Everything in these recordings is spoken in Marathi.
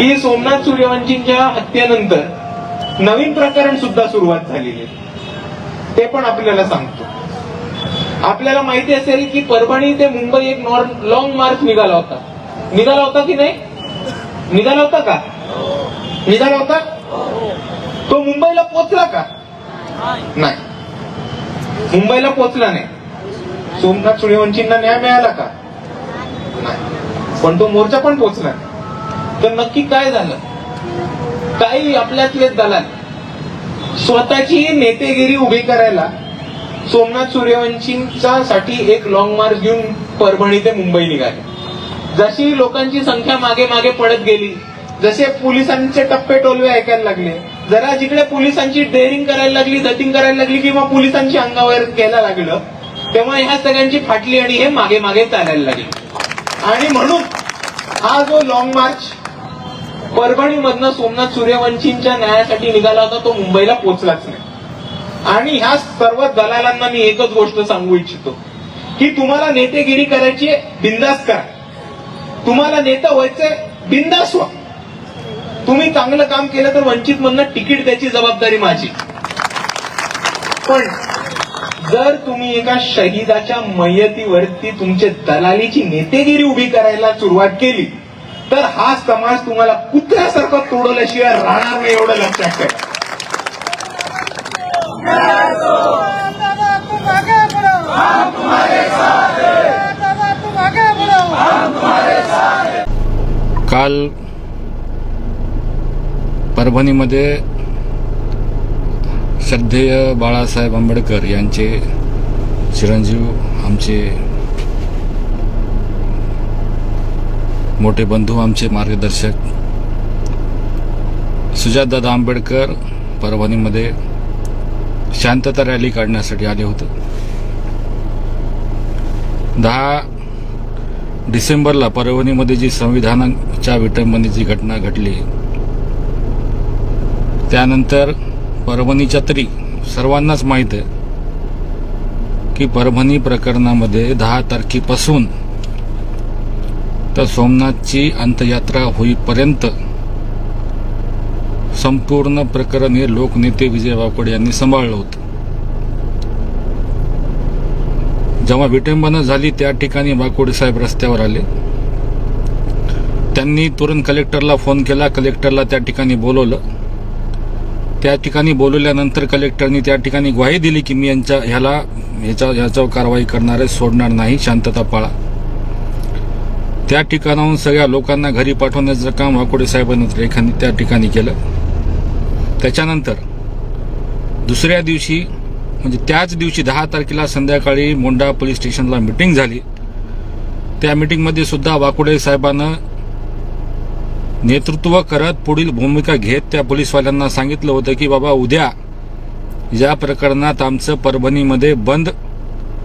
की सोमनाथ सूर्यवंशींच्या हत्येनंतर नवीन प्रकरण सुद्धा सुरुवात झालेली आहे. ते पण आपल्याला सांगतो. आपल्याला माहिती असेल की परभणी ते मुंबई एक लॉंग मार्च निघाला होता. निघाला होता की नाही? निघाला होता का? निघाला होता? तो मुंबईला पोचला का? नाही. मुंबईला पोचला नाही. सोमनाथ सूर्यवंशींना न्याय मिळाला का? नाही. पण तो मोर्चा पण पोचला नाही. तर नक्की काय झालं? काही आपल्यातले दलाल स्वतःची नेतेगिरी उभी करायला सोमनाथ सूर्यवंशींच्या साठी एक लॉंग मार्च घेऊन परभणी ते मुंबई निघाले. जशी लोकांची संख्या मागे मागे पडत गेली जसे पोलिसांचे टप्पे टोलवे ऐकायला लागले जरा जिकडे पोलिसांची डेअरिंग करायला लागली जटिंग करायला लागली किंवा पोलिसांची अंगावर घ्यायला लागलं तेव्हा ह्या सगळ्यांची फाटली आणि हे मागे मागे चालायला लागले. आणि म्हणून हा जो लॉंग मार्च परभणीमधनं सोमनाथ सूर्यवंशींच्या न्यायासाठी निघाला होता तो मुंबईला पोहोचलाच नाही. आणि ह्या सर्व दलालांना मी एकच गोष्ट सांगू इच्छितो की तुम्हाला नेतेगिरी करायची बिंदास करा. तुम्हाला नेता व्हायचंय बिंदास व्हा. तुम्ही चांगलं काम केलं तर वंचित मधनं तिकीट द्यायची जबाबदारी माझी. पण जर तुम्ही एका शहीदाच्या मयतीवरती तुमचे दलालीची नेतेगिरी उभी करायला सुरुवात केली तर हा समाज तुम्हाला कुत्र्यासारखं तोडवल्याशिवाय राहणार नाही एवढं लक्षात ठेवा. काल परभणीमध्ये श्रद्धेय बाळासाहेब आंबेडकर यांचे चिरंजीव आमचे मोठे बंधू आमचे मार्गदर्शक सुजातदादा आंबेडकर परभणीमध्ये शांतता रॅली काढण्यासाठी आले होते. दहा डिसेंबरला परभणीमध्ये जी संविधानाच्या विटंबनेची घटना घडली त्यानंतर परभणीच्या तरी सर्वांनाच माहीत आहे की परभणी प्रकरणामध्ये दहा तारखेपासून तर सोमनाथची अंत्ययात्रा होईपर्यंत संपूर्ण प्रकरण हे लोकनेते विजय वाकोडे यांनी सांभाळलं होतं. जेव्हा विटंबना झाली त्या ठिकाणी वाकोडे साहेब रस्त्यावर आले. त्यांनी तुरंत कलेक्टरला फोन केला कलेक्टरला त्या ठिकाणी बोलवलं. त्या ठिकाणी बोलवल्यानंतर कलेक्टरनी त्या ठिकाणी ग्वाही दिली की मी यांच्या ह्याला ह्याच्या ह्याच्यावर कारवाई करणार आहे सोडणार नाही शांतता पाळा. त्या ठिकाणाहून सगळ्या लोकांना घरी पाठवण्याचं काम वाकोडे साहेबांनी एखादी त्या ठिकाणी केलं त्याच्यानंतर दुसऱ्या दिवशी म्हणजे त्याच दिवशी दहा तारखेला संध्याकाळी मोंडा पोलीस स्टेशनला मिटिंग झाली. त्या मिटिंगमध्ये सुद्धा वाकोडे साहेबांना नेतृत्व करत पुढील भूमिका घेत त्या पोलीसवाल्यांना सांगितलं होतं की बाबा उद्या या प्रकरणात आमचं परभणीमध्ये बंद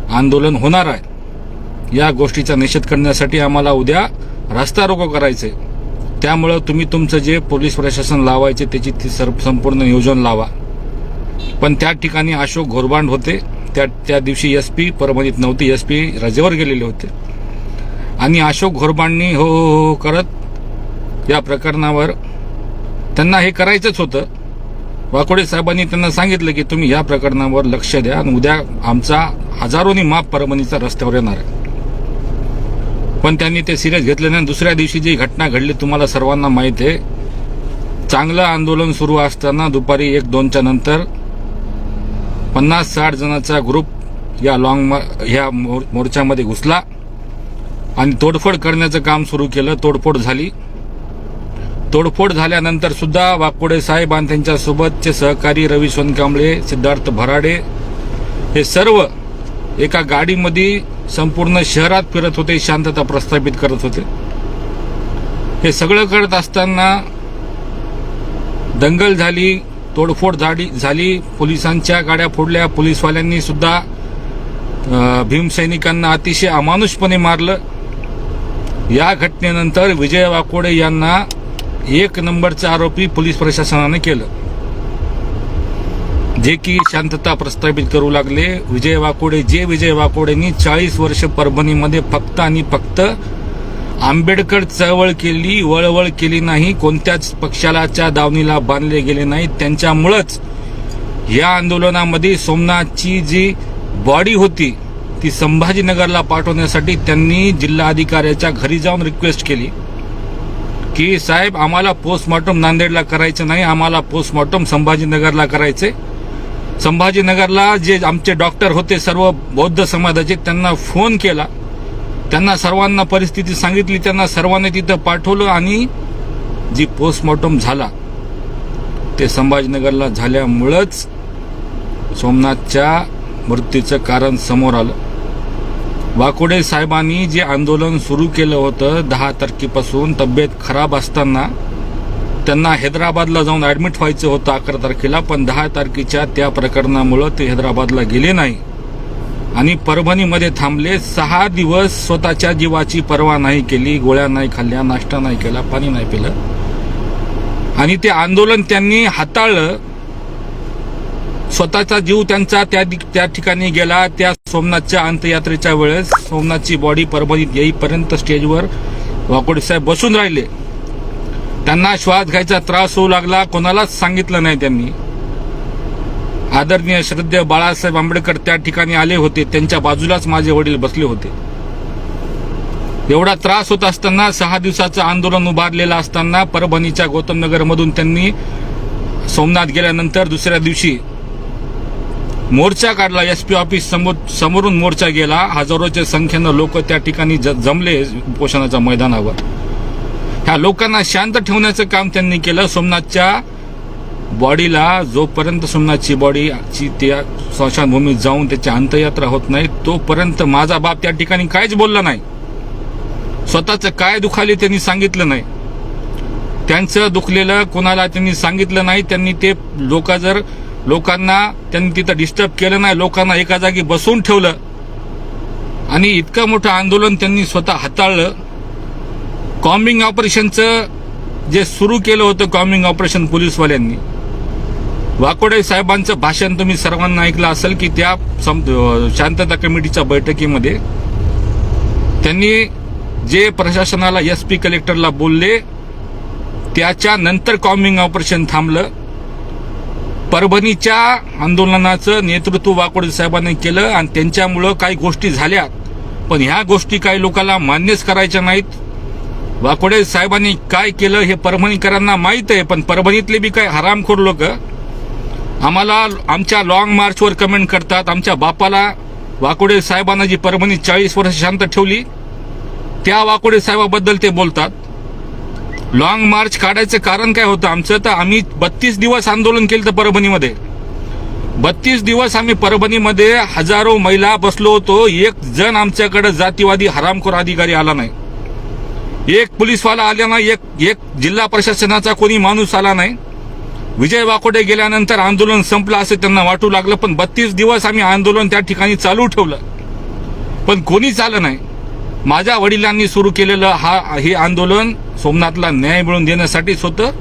आंदोलन होणार आहे. या गोष्टीचा निषेध करण्यासाठी आम्हाला उद्या रस्ता रोको करायचे. त्यामुळं तुम्ही तुमचं जे पोलीस प्रशासन लावायचे त्याची ती सर्व संपूर्ण नियोजन लावा. पण त्या ठिकाणी अशोक घोरबांड होते. त्या त्या दिवशी एस पी परभणीत नव्हते. एस पी रजेवर गेलेले होते. आणि अशोक घोरबांडनी हो हो हो करत या प्रकरणावर त्यांना हे करायचंच होतं. वाकोडे साहेबांनी त्यांना सांगितलं की तुम्ही या प्रकरणावर लक्ष द्या आणि उद्या आमचा हजारोनी माप परभणीचा रस्त्यावर येणार आहे. पण त्यांनी ते सिरियस घेतलं नाही. दुसऱ्या दिवशी जी घटना घडली तुम्हाला सर्वांना माहीत आहे चांगलं आंदोलन सुरू असताना दुपारी एक दोनच्या नंतर पन्नास साठ जणांचा ग्रुप या लॉंग ह्या मोर्चामध्ये घुसला. आणि तोडफोड करण्याचं काम सुरू केलं. तोडफोड झाली. तोडफोड झाल्यानंतर सुद्धा वाकोडे साहेब आणि त्यांच्यासोबतचे सहकारी रवी सोनकांबळे सिद्धार्थ भराडे हे सर्व एका गाडीमध्ये संपूर्ण शहरात फिरत होते शांतता प्रस्थापित करत होते. हे सगळं करत असताना दंगल झाली तोडफोड झाली झाली. पोलिसांच्या गाड्या फोडल्या. पोलीसवाल्यांनी सुद्धा भीमसैनिकांना अतिशय अमानुषपणे मारलं. या घटनेनंतर विजय वाकोडे यांना एक नंबरचा आरोपी पोलीस प्रशासनाने केलं. जे की शांतता प्रस्थापित करू लागले. विजय वाकोडे जे विजय वाकोडेंनी चाळीस वर्ष परभणीमध्ये फक्त आणि फक्त आंबेडकर चळवळ केली वळवळ केली नाही कोणत्याच पक्षालाच्या दावणीला बांधले गेले नाही. त्यांच्यामुळंच या आंदोलनामध्ये सोमनाथची जी बॉडी होती ती संभाजीनगरला पाठवण्यासाठी त्यांनी जिल्हाधिकाऱ्याच्या घरी जाऊन रिक्वेस्ट केली. की साहेब आम्हाला पोस्टमॉर्टम नांदेडला करायचं नाही आम्हाला पोस्टमॉर्टम संभाजीनगरला करायचे संभाजीनगरला जे आमचे डॉक्टर होते सर्व बौद्ध समाजाचे त्यांना फोन केला. त्यांना सर्वांना परिस्थिती सांगितली. त्यांना सर्वांनी तिथं पाठवलं आणि जी पोस्टमॉर्टम झाला ते संभाजीनगरला झाल्यामुळंच सोमनाथच्या मृत्यूचं कारण समोर आलं. वाकोडे साहेबांनी जे आंदोलन सुरू केलं होतं दहा तारखेपासून तब्येत खराब असताना त्यांना हैदराबादला जाऊन ऍडमिट व्हायचं होतं अकरा तारखेला पण दहा तारखेच्या त्या प्रकरणामुळं ते हैदराबादला गेले नाही. आणि परभणीमध्ये थांबले सहा दिवस स्वतःच्या जीवाची पर्वा नाही केली गोळ्या नाही खाल्ल्या नाश्ता नाही केला पाणी नाही पिलं. आणि ते आंदोलन त्यांनी हाताळलं. स्वतःचा जीव त्यांचा त्या त्या ठिकाणी गेला त्या सोमनाथच्या अंत्ययात्रेच्या वेळेस सोमनाथची बॉडी परभणीत येईपर्यंत स्टेजवर वाकोडे साहेब बसून राहिले. त्यांना श्वास घ्यायचा त्रास होऊ लागला कोणालाच सांगितलं नाही त्यांनी. आदरणीय श्रद्धेय बाळासाहेब आंबेडकर त्या ठिकाणी आले होते त्यांच्या बाजूलाच माझे वडील बसले होते. एवढा त्रास होत असताना सहा दिवसाचं आंदोलन उभारलेलं असताना परभणीच्या गौतमनगरमधून त्यांनी सोमनाथ गेल्यानंतर दुसऱ्या दिवशी मोर्चा काढला एसपी ऑफिस समोर समोरून मोर्चा गेला. हजारोच्या संख्येनं लोक त्या ठिकाणी ज- जमले उपोषणाच्या मैदानावर. ह्या लोकांना शांत ठेवण्याचं काम त्यांनी केलं. सोमनाथच्या बॉडीला जोपर्यंत सोमनाथची बॉडी ची त्या स्मशानभूमीत जाऊन त्याची अंत्ययात्रा होत नाही तोपर्यंत माझा बाप त्या ठिकाणी काहीच बोलला नाही. स्वतःचं काय दुखाले त्यांनी सांगितलं नाही. त्यांचं दुखलेलं कोणाला त्यांनी सांगितलं नाही. त्यांनी ते लोक जर लोकांना त्यांनी तिथं डिस्टर्ब केलं नाही लोकांना एका जागी बसवून ठेवलं आणि इतकं मोठं आंदोलन त्यांनी स्वतः हाताळलं कॉम्बिंग ऑपरेशनचं जे सुरू केलं होतं कॉम्बिंग ऑपरेशन पोलीसवाल्यांनी वाकोडे साहेबांचं भाषण तुम्ही सर्वांना ऐकलं असेल की त्या शांतता कमिटीच्या बैठकीमध्ये त्यांनी जे प्रशासनाला एस पी कलेक्टरला बोलले त्याच्या नंतर कॉम्बिंग ऑपरेशन थांबलं. परभणीच्या आंदोलनाचं नेतृत्व वाकोडे साहेबांनी केलं आणि त्यांच्यामुळं काही गोष्टी झाल्या. पण ह्या गोष्टी काही लोकांना मान्यच करायच्या नाहीत. वाकोडे साहेबांनी काय केलं हे परभणीकरांना माहीत आहे पण परभणीतले बी काय हरामखोर लोक आम्हाला आमच्या लॉंग मार्चवर कमेंट करतात. आमच्या बापाला वाकोडे साहेबांना जी परभणी चाळीस वर्ष शांत ठेवली त्या वाकोडे साहेबाबद्दल ते बोलतात. लॉंग मार्च काढायचं कारण काय होतं? आमचं तर आम्ही बत्तीस दिवस आंदोलन केलं तर परभणीमध्ये. बत्तीस दिवस आम्ही परभणीमध्ये हजारो महिला बसलो होतो. एक जण आमच्याकडे जातीवादी हरामखोर अधिकारी आला नाही. एक पोलीसवाला आला नाही एक एक जिल्हा प्रशासनाचा कोणी माणूस आला नाही. विजय वाकोडे गेल्यानंतर आंदोलन संपलं असं त्यांना वाटू लागलं पण बत्तीस दिवस आम्ही आंदोलन त्या ठिकाणी चालू ठेवलं. पण कोणीच आलं नाही. माझ्या वडिलांनी सुरू केलेलं हा हे आंदोलन सोमनाथला न्याय मिळवून देण्यासाठीच होतं.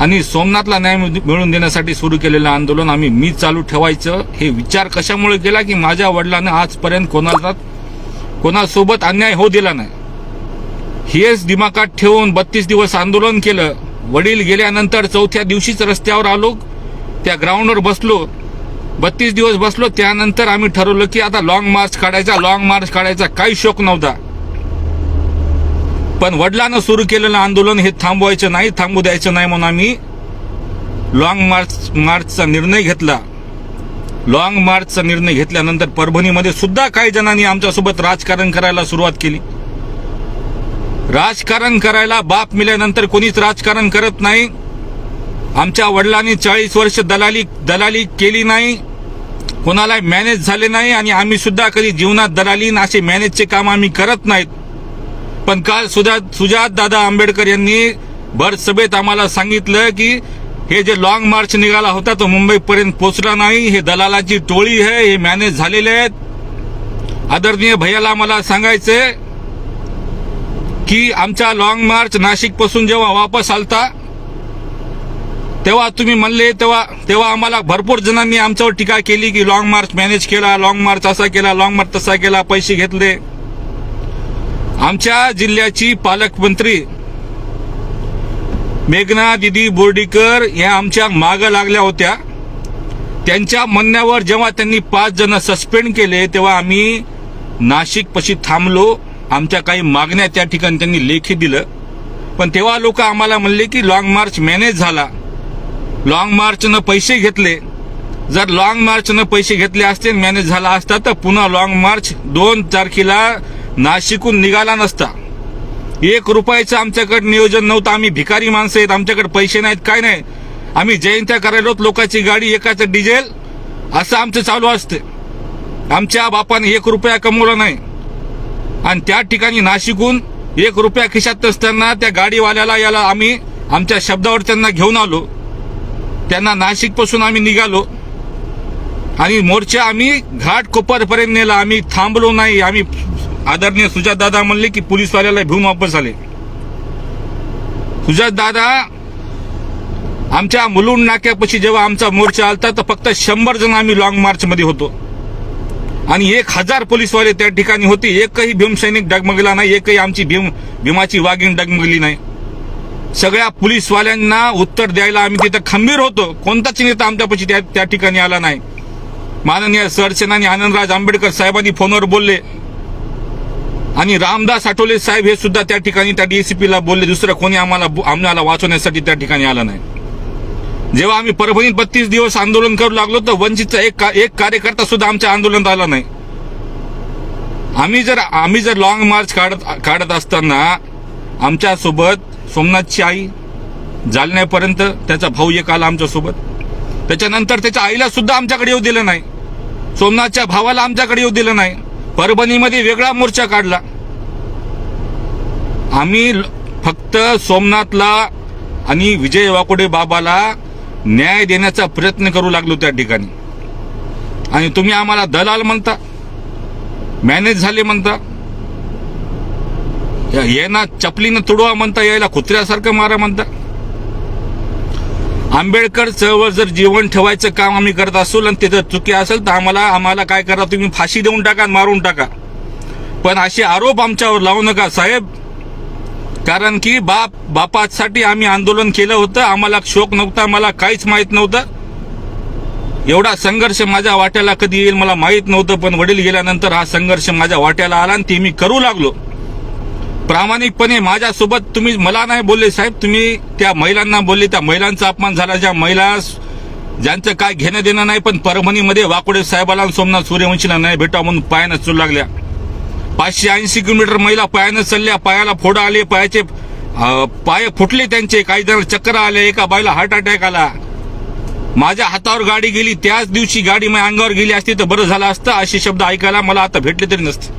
आणि सोमनाथला न्याय मिळवून देण्यासाठी सुरू केलेलं आंदोलन आम्ही मी चालू ठेवायचं. हे विचार कशामुळे केला की माझ्या वडिलांना आजपर्यंत कोणाला कोणासोबत अन्याय होऊ दिला नाही. हेच दिमागात ठेवून बत्तीस दिवस आंदोलन केलं. वडील गेल्यानंतर चौथ्या दिवशीच रस्त्यावर आलो. त्या ग्राउंडवर बसलो. बत्तीस दिवस बसलो. त्यानंतर आम्ही ठरवलं की आता लॉंग मार्च काढायचा. लॉंग मार्च काढायचा काही शोक नव्हता. पण वडिलांना सुरू केलेलं आंदोलन हे थांबवायचं नाही थांबू द्यायचं नाही म्हणून आम्ही लॉंग मार्च मार्चचा निर्णय घेतला. लॉंग मार्चचा निर्णय घेतल्यानंतर परभणीमध्ये सुद्धा काही जणांनी आमच्यासोबत राजकारण करायला सुरुवात केली. राजकारण करायला बाप मिल्यानंतर कोणीच राजकारण करत नाही. आमच्या वडिलांनी चाळीस वर्ष दलाली दलाली केली नाही. कोणाला मॅनेज झाले नाही आणि आम्ही सुद्धा कधी जीवनात दलाली असे मॅनेजचे काम आम्ही करत नाहीत. पण काल सुजात सुजात दादा आंबेडकर यांनी भर सभेत आम्हाला सांगितलं की हे जे लॉंग मार्च निघाला होता तो मुंबईपर्यंत पोहोचला नाही. हे दलालाची टोळी आहे हे मॅनेज झालेले आहेत. आदरणीय भैयाला मला सांगायचंय की आमचा लॉंग मार्च नाशिकपासून जेव्हा वापस आलता तेव्हा तुम्ही म्हणले तेव्हा तेव्हा आम्हाला भरपूर जणांनी आमच्यावर टीका केली की लॉंग मार्च मॅनेज केला लॉंग मार्च असा केला लॉंग मार्च तसा केला पैसे घेतले. आमच्या जिल्ह्याची पालकमंत्री मेघना दिदी बोर्डीकर या आमच्या मागं लागल्या होत्या. त्यांच्या म्हणण्यावर जेव्हा त्यांनी पाच जण सस्पेंड केले तेव्हा आम्ही नाशिक पशी थांबलो. आमच्या काही मागण्या त्या ठिकाणी त्यांनी लेखी दिलं. पण तेव्हा लोक आम्हाला म्हणले की लॉंग मार्च मॅनेज झाला. लॉंग मार्चनं पैसे घेतले. जर लॉंग मार्चनं पैसे घेतले असते मॅनेज झाला असता तर पुन्हा लॉंग मार्च दोन तारखेला नाशिकहून निघाला नसता. एक रुपयाचं आमच्याकडे नियोजन नव्हतं. आम्ही भिकारी माणसं आहेत. आमच्याकडे पैसे नाहीत. काय नाही. आम्ही जयंत्या करायलो लोकांची गाडी एकाचं डिझेल. असं आमचं चालू असते. आमच्या बापाने एक रुपया कमवला नाही. आणि त्या ठिकाणी नाशिकहून एक रुपया खिशात असताना त्या गाडीवाल्याला याला आम्ही आमच्या शब्दावर त्यांना घेऊन आलो. त्यांना नाशिकपासून आम्ही निघालो. आणि मोर्चा आम्ही घाट कोपरपर्यंत नेला. आम्ही थांबलो नाही. आम्ही आदरणीय सुजात दादा म्हणले की पोलीसवाल्याला भिवून वापस आले. सुजात दादा आमच्या मुलुंड नाक्यापाशी जेव्हा आमचा मोर्चा आलता तर फक्त शंभर जण आम्ही लॉंग मार्च मध्ये होतो. आणि एक हजार पोलीसवाले त्या ठिकाणी होते. एकही भीमसैनिक डगमगला नाही एकही आमची भीम भीमाची वाघीण डगमगली नाही. सगळ्या पोलीसवाल्यांना उत्तर द्यायला आम्ही तिथं खंबीर होतो. कोणताच नेता आमच्यापाशी त्या त्या ठिकाणी आला नाही. माननीय सरसेनानी आनंदराज आंबेडकर साहेबांनी फोनवर बोलले. आणि रामदास आठवले साहेब हे सुद्धा त्या ठिकाणी त्या डीएसपीला बोलले. दुसरं कोणी आम्हाला आम्हाला वाचवण्यासाठी त्या ठिकाणी आलं नाही. जेव्हा आम्ही परभणीत बत्तीस दिवस आंदोलन करू लागलो तर वंचितचा एक का- एक कार्यकर्ता सुद्धा आमच्या आंदोलनात आला नाही. आम्ही जर आम्ही जर लॉंग मार्च काढत काढत असताना आमच्यासोबत सोमनाथची आई जालन्यापर्यंत त्याचा भाऊ एक आला आमच्यासोबत त्याच्यानंतर त्याच्या आईला सुद्धा आमच्याकडे येऊ दिलं नाही. सोमनाथच्या भावाला आमच्याकडे येऊ दिलं नाही. परभणीमध्ये वेगळा मोर्चा काढला. आम्ही फक्त सोमनाथला आणि विजय वाकोडे बाबाला न्याय देण्याचा प्रयत्न करू लागलो त्या ठिकाणी. आणि तुम्ही आम्हाला दलाल म्हणता मॅनेज झाले म्हणता या- यांना चपलीनं तुडवा म्हणता यायला कुत्र्यासारखं मारा म्हणता. आंबेडकर चळवळ जर जीवन ठेवायचं काम आम्ही करत असू आणि तिथं चुकी असेल तर आम्हाला आम्हाला काय करा तुम्ही? फाशी देऊन टाका आणि मारून टाका. पण असे आरोप आमच्यावर लावू नका. साहेब कारण की बाप बापासाठी आम्ही आंदोलन केलं होतं. आम्हाला शोक नव्हता मला काहीच माहीत नव्हतं. एवढा संघर्ष माझ्या वाट्याला कधी येईल मला माहीत नव्हतं पण वडील गेल्यानंतर हा संघर्ष माझ्या वाट्याला आला आणि ते मी करू लागलो. प्रामाणिकपणे माझ्यासोबत तुम्ही मला नाही बोलले साहेब तुम्ही त्या महिलांना बोलले. त्या महिलांचा अपमान झाला. ज्या महिला ज्यांचं काय घेणं देणं नाही पण परभणीमध्ये वाकोडे साहेबाला सोमनाथ सूर्यवंशीला नाही भेटा म्हणून पायानं चलू लागल्या. पाचशे ऐंशी किलोमीटर महिला पायानं चालल्या पायाला फोडा आले पायाचे पाय फुटले त्यांचे काही जण चक्कर आले एका बाईला हार्ट अटॅक आला. माझ्या हातावर गाडी गेली त्याच दिवशी गाडी माझ्या अंगावर गेली असती तर बरं झालं असतं असे शब्द ऐकायला मला आता भेटले तरी नसते.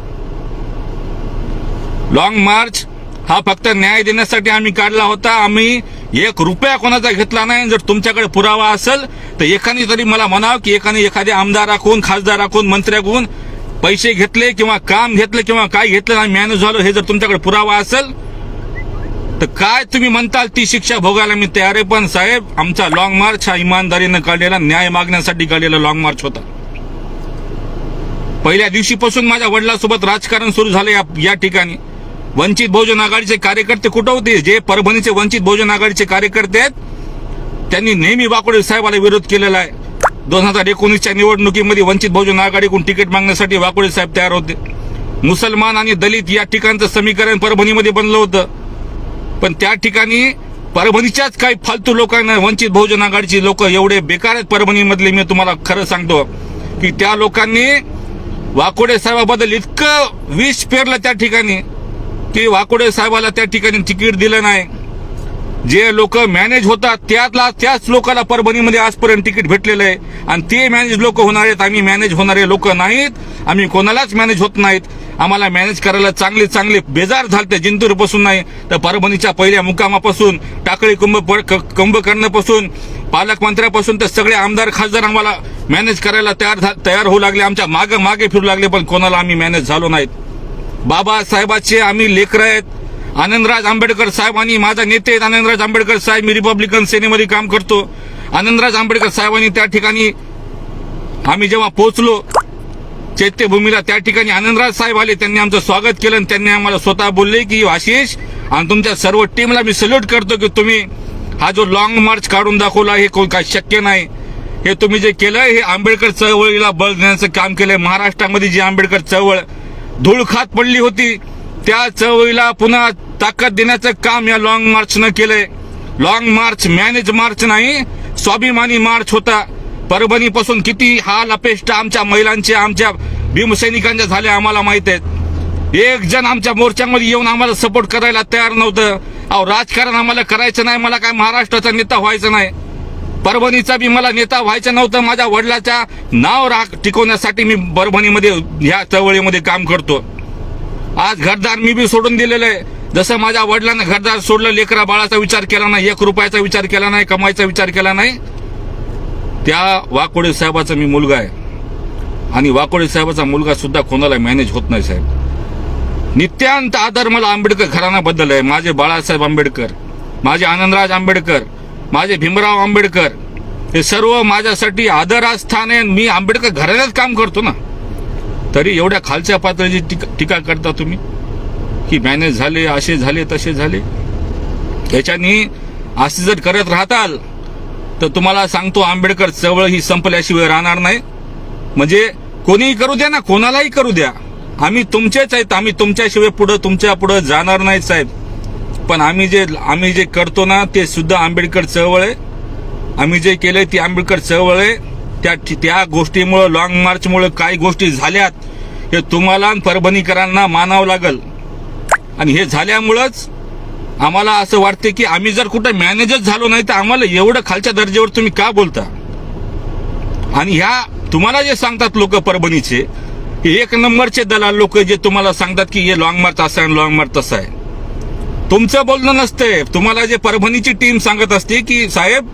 लॉंग मार्च हा फक्त न्याय देण्यासाठी आम्ही काढला होता. आम्ही एक रुपया कोणाचा घेतला नाही. जर तुमच्याकडे पुरावा असेल तर एकाने तरी मला म्हणावं की एकाने एखाद्या आमदाराकडून खासदाराकडून मंत्र्याकून पैसे घेतले किंवा काम घेतलं किंवा काय घेतलं आणि मॅनेज झालो हे जर तुमच्याकडे पुरावा असेल तर काय तुम्ही म्हणताल ती शिक्षा भोगायला मी तयार आहे? पण साहेब आमचा लॉंग मार्च हा इमानदारीनं काढलेला न्याय मागण्यासाठी काढलेला लॉंग मार्च होता. पहिल्या दिवशीपासून माझ्या वडिलांसोबत राजकारण सुरू झालं या, या ठिकाणी. वंचित बहुजन आघाडीचे कार्यकर्ते कुठं होते? जे परभणीचे वंचित बहुजन आघाडीचे कार्यकर्ते आहेत त्यांनी नेहमी वाकोडे साहेबाला विरोध केलेला आहे. दोन हजार एकोणीसच्या निवडणुकीमध्ये वंचित बहुजन आघाडीकडून तिकीट मागण्यासाठी वाकोडे साहेब तयार होते. मुसलमान आणि दलित या ठिकाणचं समीकरण परभणीमध्ये बनलं होतं. पण त्या ठिकाणी परभणीच्याच काही फालतू लोकांना वंचित बहुजन आघाडीची लोक एवढे बेकार आहेत परभणीमधले मी तुम्हाला खरं सांगतो. की त्या लोकांनी वाकोडे साहेबाबद्दल इतकं विष पेरलं त्या ठिकाणी की वाकोडे साहेबाला त्या ठिकाणी तिकीट दिलं नाही. जे लोक मॅनेज होतात त्यातला त्याच लोकांना परभणीमध्ये आजपर्यंत तिकीट भेटलेलं आहे. आणि ते मॅनेज लोक होणार आहेत आम्ही मॅनेज होणारे लोक नाहीत. आम्ही कोणालाच मॅनेज होत नाहीत. आम्हाला मॅनेज करायला चांगले चांगले बेजार झालते जिंतूरपासून नाही तर परभणीच्या पहिल्या मुकामापासून टाकळी कुंभ कुंभकर्णपासून पालकमंत्र्यापासून तर सगळे आमदार खासदार आम्हाला मॅनेज करायला तयार झा- तयार होऊ लागले आमच्या मागे मागे फिरू लागले पण कोणाला आम्ही मॅनेज झालो नाहीत. बाबासाहेबाचे आम्ही लेकर आहेत. आनंदराज आंबेडकर साहेबांनी माझा नेते आनंदराज आंबेडकर साहेब मी रिपब्लिकन सेनेमध्ये काम करतो. आनंदराज आंबेडकर साहेबांनी त्या ठिकाणी आम्ही जेव्हा पोहोचलो चैत्यभूमीला त्या ठिकाणी आनंदराज साहेब आले त्यांनी आमचं स्वागत केलं आणि त्यांनी आम्हाला स्वतः बोलले की आशिष आणि तुमच्या सर्व टीमला मी सल्यूट करतो की तुम्ही हा जो लॉंग मार्च काढून दाखवला हे कोण काय शक्य नाही. हे तुम्ही जे केलं हे आंबेडकर चळवळीला बळ देण्याचं काम केलंय. महाराष्ट्रामध्ये जी आंबेडकर चळवळ धूळ खात पडली होती त्या चळवळीला पुन्हा ताकद देण्याचं काम या लॉंग मार्चनं केलंय. लॉंग मार्च मॅनेज मार्च नाही स्वाभिमानी मार्च होता. परभणी पासून किती हाल अपेष्ट आमच्या महिलांचे आमच्या भीमसैनिकांच्या झाले आम्हाला माहीत आहेत. एक जण आमच्या मोर्चामध्ये येऊन आम्हाला सपोर्ट करायला तयार नव्हतं. अहो राजकारण आम्हाला करायचं नाही मला काय महाराष्ट्राचा नेता व्हायचं नाही. परभणीचा बी मला नेता व्हायचं नव्हतं माझ्या वडिलाच्या नाव राख टिकवण्यासाठी मी परभणीमध्ये ह्या चळवळीमध्ये काम करतो. आज घरदार मी बी सोडून दिलेलं आहे. जसं माझ्या वडिलांना घरदार सोडलं लेकरा बाळाचा विचार केला नाही एक रुपयाचा विचार केला नाही कमाईचा विचार केला नाही. त्या वाकोडे साहेबाचा मी मुलगा आहे. आणि वाकोडे साहेबाचा मुलगा सुद्धा कोणाला मॅनेज होत नाही साहेब. नित्यांत आदर मला आंबेडकर घराण्याबद्दल आहे. माझे बाळासाहेब आंबेडकर माझे आनंदराज आंबेडकर माझे भीमराव आंबेडकर हे सर्व माझ्यासाठी आदरास्थान आहे. मी आंबेडकर घराण्यात काम करतो ना. तरी एवढ्या खालच्या पातळीची टीका टीका करता तुम्ही? की मॅनेज झाले असे झाले तसे झाले? याच्यानी असे जर करत राहताल तर तुम्हाला सांगतो आंबेडकर चळवळ ही संपल्याशिवाय राहणार नाही. म्हणजे कोणीही करू द्या ना कोणालाही करू द्या. आम्ही तुमचेच आहेत आम्ही तुमच्याशिवाय पुढं तुमच्या पुढं जाणार नाही साहेब. पण आम्ही जे आम्ही जे करतो ना ते सुद्धा आंबेडकर चळवळ आहे. आम्ही जे केलंय ती आंबेडकर चळवळ आहे. त्या त्या गोष्टीमुळं लॉंग मार्चमुळं काही गोष्टी झाल्यात हे तुम्हाला आणि परभणीकरांना मानावं लागल. आणि हे झाल्यामुळंच आम्हाला असं वाटते की आम्ही जर कुठं मॅनेजर झालो नाही तर आम्हाला एवढं खालच्या दर्जावर तुम्ही का बोलता? आणि ह्या तुम्हाला जे सांगतात लोक परभणीचे एक नंबरचे दलाल लोक जे तुम्हाला सांगतात की हे लॉंग मार्च असं आहे लॉंग मार्च तसं आहे. तुमचं बोलणं नसतंय. तुम्हाला जे परभणीची टीम सांगत असते की साहेब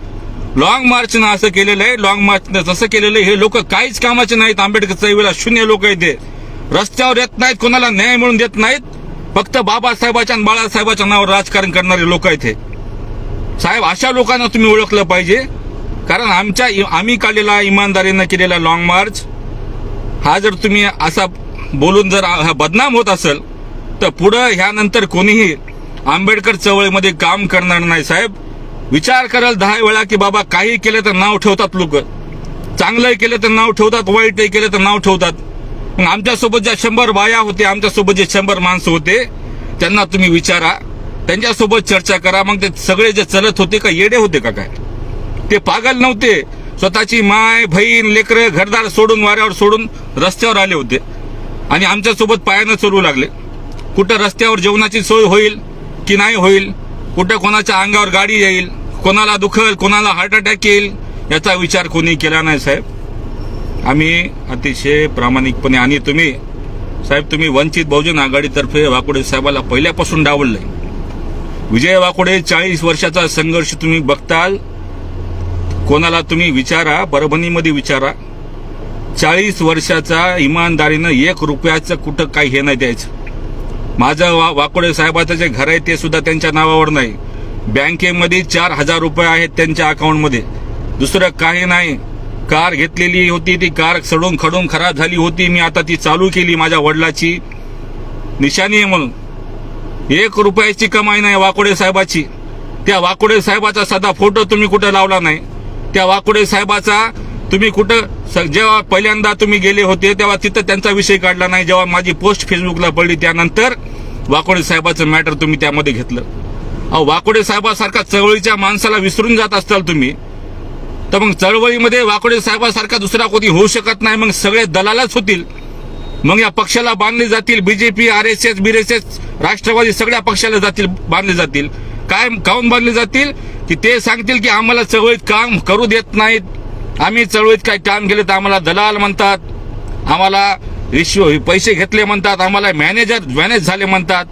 लॉंग मार्चनं असं केलेलं आहे. लॉंग मार्चनं जसं केलेलं आहे हे लोक काहीच कामाचे नाहीत. आंबेडकर चळवळीला शून्य लोक आहेत ते. रस्त्यावर येत नाहीत कोणाला न्याय मिळून देत नाहीत. फक्त बाबासाहेबाच्या आणि बाळासाहेबाच्या नावावर राजकारण करणारे लोक आहेत हे साहेब अशा लोकांना तुम्ही ओळखलं पाहिजे. कारण आमच्या आम्ही काढलेला इमानदारीनं केलेला लॉंग मार्च हा जर तुम्ही असा बोलून जर हा बदनाम होत असेल तर पुढं ह्यानंतर कोणीही आंबेडकर चळवळीमध्ये काम करणार नाही साहेब. विचार कराल दहा वेळा की बाबा काही केलं तर नाव ठेवतात लोक. चांगलंही केलं तर नाव ठेवतात वाईटही केलं तर नाव ठेवतात. मग आमच्यासोबत ज्या शंभर बाया होते आमच्यासोबत जे शंभर माणसं होते त्यांना तुम्ही विचारा. त्यांच्यासोबत चर्चा करा. मग ते सगळे जे चलत होते का येडे होते का काय? ते पागल नव्हते. स्वतःची माय बहीण लेकरं घरदार सोडून वाऱ्यावर सोडून रस्त्यावर आले होते. आणि आमच्यासोबत पायानं चलू लागले. कुठं रस्त्यावर जेवणाची सोय होईल की नाही होईल? कुठं कोणाच्या अंगावर गाडी येईल कोणाला दुखल कोणाला हार्ट अटॅक येईल याचा विचार कोणी केला नाही साहेब. आम्ही अतिशय प्रामाणिकपणे आणि तुम्ही साहेब तुम्ही वंचित बहुजन आघाडीतर्फे वाकोडे साहेबाला पहिल्यापासून डावललंय. विजय वाकोडे चाळीस वर्षाचा संघर्ष तुम्ही बघताल. कोणाला तुम्ही विचारा परभणीमध्ये विचारा. चाळीस वर्षाचा इमानदारीनं एक रुपयाचं कुठं काही हे नाही द्यायचं. माझं वा वाकोडे साहेबाचं जे घर आहे ते सुद्धा त्यांच्या नावावर नाही. बँकेमध्ये चार हजार रुपये आहेत त्यांच्या अकाउंटमध्ये. दुसरं काही नाही. कार घेतलेली होती ती कार सडून खडून खराब झाली होती. मी आता ती चालू केली माझ्या वडिलाची. निशाणी आहे म्हणून. एक रुपयाची कमाई नाही वाकोडे साहेबाची. त्या वाकोडे साहेबाचा साधा फोटो तुम्ही कुठं लावला नाही? त्या वाकोडे साहेबाचा तुम्ही कुठं स- जेव्हा पहिल्यांदा तुम्ही गेले होते तेव्हा तिथं त्यांचा विषय काढला नाही. जेव्हा माझी पोस्ट फेसबुकला पडली त्यानंतर वाकोडे साहेबाचं मॅटर तुम्ही त्यामध्ये घेतलं. अहो वाकोडे साहेबासारखा चळवळीच्या माणसाला विसरून जात असताल तुम्ही तर मग चळवळीमध्ये वाकोडे साहेबासारखा दुसरा कोणी होऊ शकत नाही मग सगळे दलालच होतील. मग या पक्षाला बांधले जातील बीजेपी आर एस एस बीर एस एस राष्ट्रवादी सगळ्या पक्षाला जातील बांधले जातील. काय काऊन बांधले जातील? की ते सांगतील की आम्हाला चळवळीत काम करू देत नाहीत. आम्ही चळवळीत काय काम केलं तर आम्हाला दलाल म्हणतात आम्हाला रिश्व पैसे घेतले म्हणतात आम्हाला मॅनेजर मॅनेज झाले म्हणतात.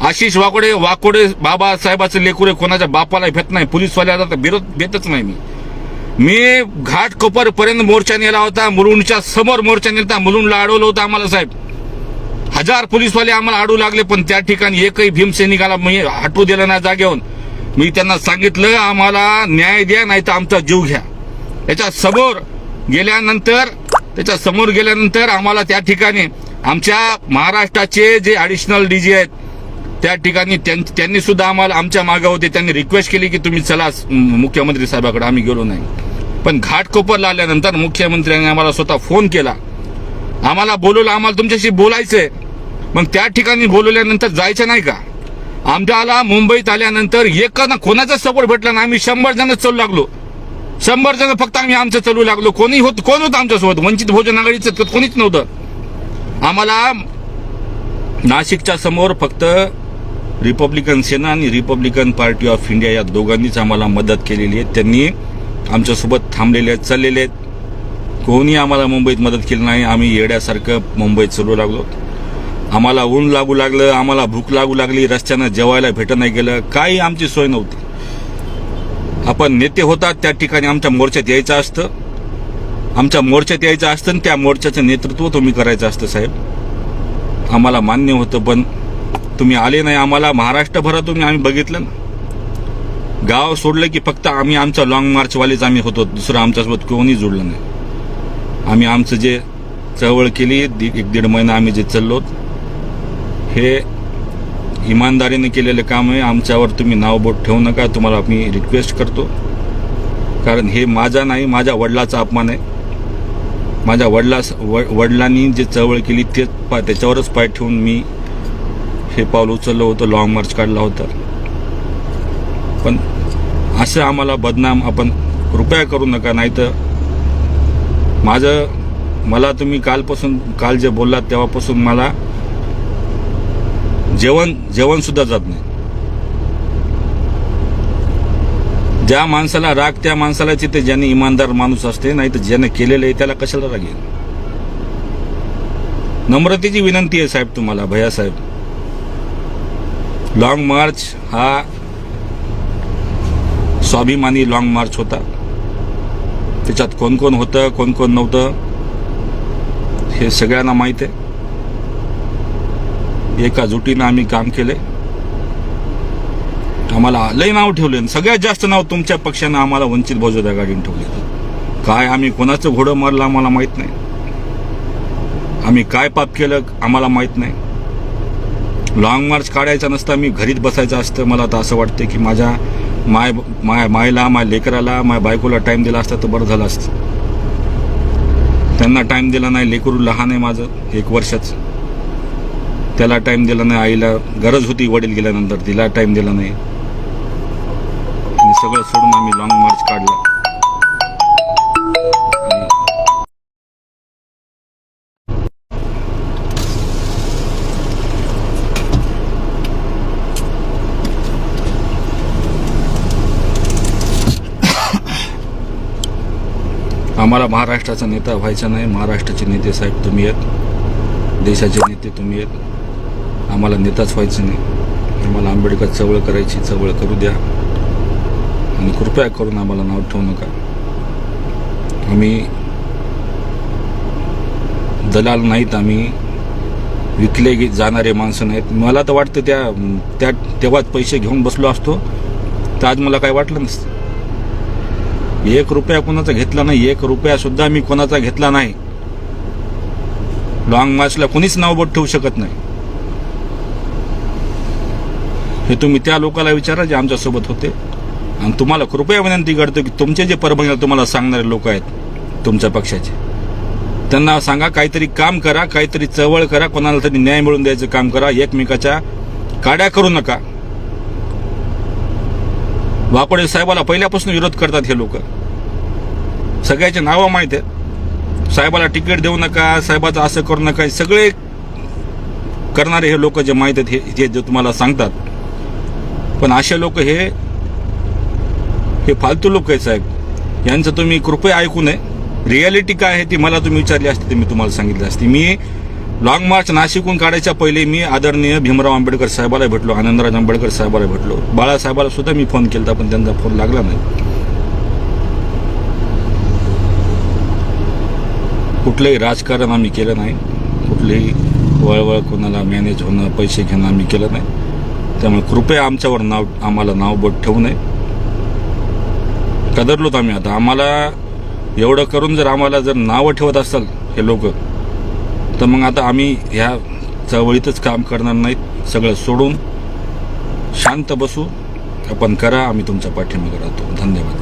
आशिष वाकोडे वाकोडे बाबासाहेबाचे लेकुरे कोणाच्या बापाला भेट नाही पोलीसवाल्याला तर विरोध भेटच नाही मी. मी घाटकोपर पर्यंत मोर्चा नेला होता मुलुंडच्या समोर मोर्चा नेला मुलुंडला अडवलं होतं आम्हाला साहेब. हजार पोलीसवाले आम्हाला अडू लागले पण त्या ठिकाणी एकही भीमसैनिकाला मी हटवू दिलं नाही जागेहून मी त्यांना सांगितलं आम्हाला न्याय द्या नाही तर आमचा जीव घ्या. याच्या समोर गेल्यानंतर त्याच्यासमोर गेल्यानंतर आम्हाला त्या ठिकाणी आमच्या महाराष्ट्राचे जे ॲडिशनल डीजी आहेत त्या ठिकाणी त्यां- त्यांनी सुद्धा आम्हाला आमच्या मागे होते. त्यांनी रिक्वेस्ट केली की तुम्ही चला मुख्यमंत्री साहेबाकडे आम्ही गेलो नाही. पण घाटकोपरला आल्यानंतर मुख्यमंत्र्यांनी आम्हाला स्वतः फोन केला. आम्हाला बोलवलं आम्हाला तुमच्याशी बोलायचंय. मग त्या ठिकाणी बोलवल्यानंतर जायचं नाही का? आमच्याला मुंबईत आल्यानंतर एक ना कोणाचा सपोर्ट भेटला ना आम्ही शंभर जण चालू लागलो. शंभर जण फक्त आम्ही आमचं चालू लागलो. कोणी होत कोण होतं आमच्यासोबत? वंचित भोजन आघाडीचं कोणीच नव्हतं. आम्हाला नाशिकच्या समोर फक्त रिपब्लिकन सेना आणि रिपब्लिकन पार्टी ऑफ इंडिया या दोघांनीच आम्हाला मदत केलेली आहे. त्यांनी आमच्यासोबत थांबलेले आहेत चाललेले आहेत. कोणी आम्हाला मुंबईत मदत केली नाही. आम्ही येड्यासारखं मुंबईत चालू लागलो. आम्हाला ऊन लागू लागलं आम्हाला भूक लागू लागली रस्त्यानं जेवायला भेट नाही गेलं. काही आमची सोय नव्हती. आपण नेते होतात त्या ठिकाणी आमच्या मोर्चात यायचं असतं. आमच्या मोर्चात यायचं असतं आणि त्या मोर्चाचं नेतृत्व तुम्ही करायचं असतं साहेब. आम्हाला मान्य होतं पण तुम्ही आले नाही आम्हाला. महाराष्ट्रभरात तुम्ही आम्ही बघितलं ना. गाव सोडलं की फक्त आम्ही आमचा लॉंग मार्चवालेच आम्ही होतो. दुसरं आमच्यासोबत कोणी जुळलं नाही. आम्ही आमचं जे चळवळ केली एक दीड महिना आम्ही जे चाललो हे इमानदारीने केलेलं काम आहे. आमच्यावर तुम्ही नाव बोट ठेवू नका. तुम्हाला मी रिक्वेस्ट करतो. कारण हे माझा नाही माझ्या वडिलाचा अपमान आहे. माझ्या वडिलास व- वडिलांनी जे चळवळ केली तेच पा त्याच्यावरच पाय ठेवून मी हे पाऊल उचललं होतं लॉंग मार्च काढला होता. पण असं आम्हाला बदनाम आपण कृपया करू नका नाही तर माझं मला तुम्ही कालपासून काल जे बोललात तेव्हापासून मला जेवण जेवण सुद्धा जात नाही. ज्या माणसाला राग त्या माणसाला तिथे ज्याने इमानदार माणूस असते नाही तर ज्याने केलेलं आहे त्याला कशाला राग येईल? नम्रतेची विनंती आहे साहेब तुम्हाला भैया साहेब. लॉंग मार्च हा स्वाभिमानी लॉंग मार्च होता. त्याच्यात कोण कोण होतं कोण कोण नव्हतं हे सगळ्यांना माहीत आहे. एका जुटीनं आम्ही काम केले आम्हाला लय नाव ठेवले आणि सगळ्यात जास्त नाव तुमच्या पक्षानं आम्हाला वंचित बहुजन आघाडीने ठेवले काय आम्ही कोणाचं घोडं मारलं आम्हाला माहीत नाही. आम्ही काय पाप केलं आम्हाला माहीत नाही. लॉंग मार्च काढायचा नसता मी घरीच बसायचं असतं. मला तर असं वाटतं की माझ्या माय माय मायला माय लेकराला माय बायकोला टाईम दिला असता तर बरं झालं असतं. त्यांना टाईम दिला नाही लेकरू लहान आहे माझं एक वर्षाचं. त्याला टाईम दिला नाही आईला गरज होती वडील गेल्यानंतर तिला टाईम दिला नाही. आणि सगळं सोडून आम्ही लॉंग मार्च काढला. आम्हाला महाराष्ट्राचा नेता व्हायचा नाही. महाराष्ट्राचे नेते साहेब तुम्ही आहेत. देशाचे नेते तुम्ही आहेत. आम्हाला नेताच व्हायचं नाही. आम्हाला आंबेडकर चळवळ करायची चळवळ करू द्या. आणि कृपया करून आम्हाला नाव ठेवू नका. आम्ही दलाल नाहीत आम्ही विकले जाणारे माणसं नाहीत. मला तर वाटतं त्या त्या तेव्हाच पैसे घेऊन बसलो असतो. तर आज मला काय वाटलं नसतं. एक रुपया कोणाचा घेतला नाही एक रुपया सुद्धा मी कोणाचा घेतला नाही. लॉंग मार्चला कोणीच नाव बोट ठेवू शकत नाही. हे तुम्ही त्या लोकाला विचारा जे आमच्यासोबत होते. आणि तुम्हाला कृपया विनंती करतो की तुमचे जे परभणीला तुम्हाला सांगणारे लोक आहेत तुमच्या पक्षाचे त्यांना सांगा काहीतरी काम करा काहीतरी चळवळ करा कोणाला तरी न्याय मिळवून द्यायचं काम करा एकमेकाच्या काड्या करू नका. वाकोडे साहेबाला पहिल्यापासून विरोध करतात हे लोक. सगळ्याचे नावं माहीत आहेत. साहेबाला तिकीट देऊ नका साहेबाचं असं करू नका हे सगळे करणारे हे लोक जे माहीत आहेत हे जे तुम्हाला सांगतात पण असे लोक हे हे फालतू लोक आहेत साहेब. यांचं तुम्ही कृपया ऐकू नये. रियालिटी काय आहे ती मला तुम्ही विचारली असती तर मी तुम्हाला सांगितली असती. मी लॉंग मार्च नाशिकहून काढायच्या पहिले मी आदरणीय भीमराव आंबेडकर साहेबाला भेटलो आनंदराज आंबेडकर साहेबाला भेटलो. बाळासाहेबाला सुद्धा मी फोन केला पण त्यांचा फोन लागला नाही. कुठलंही राजकारण आम्ही केलं नाही. कुठलीही वळवळ कोणाला मॅनेज होणं पैसे घेणं आम्ही केलं नाही. त्यामुळे कृपया आमच्यावर नाव आम्हाला नाव बोट ठेवू नये. कदरलोत आम्ही आता. आम्हाला एवढं करून जर आम्हाला जर नावं ठेवत असाल हे लोक तर मग आता आम्ही ह्या चळवळीतच काम करणार नाहीत. सगळं सोडून शांत बसू. आपण करा. आम्ही तुमच्या पाठिंबा राहतो. धन्यवाद.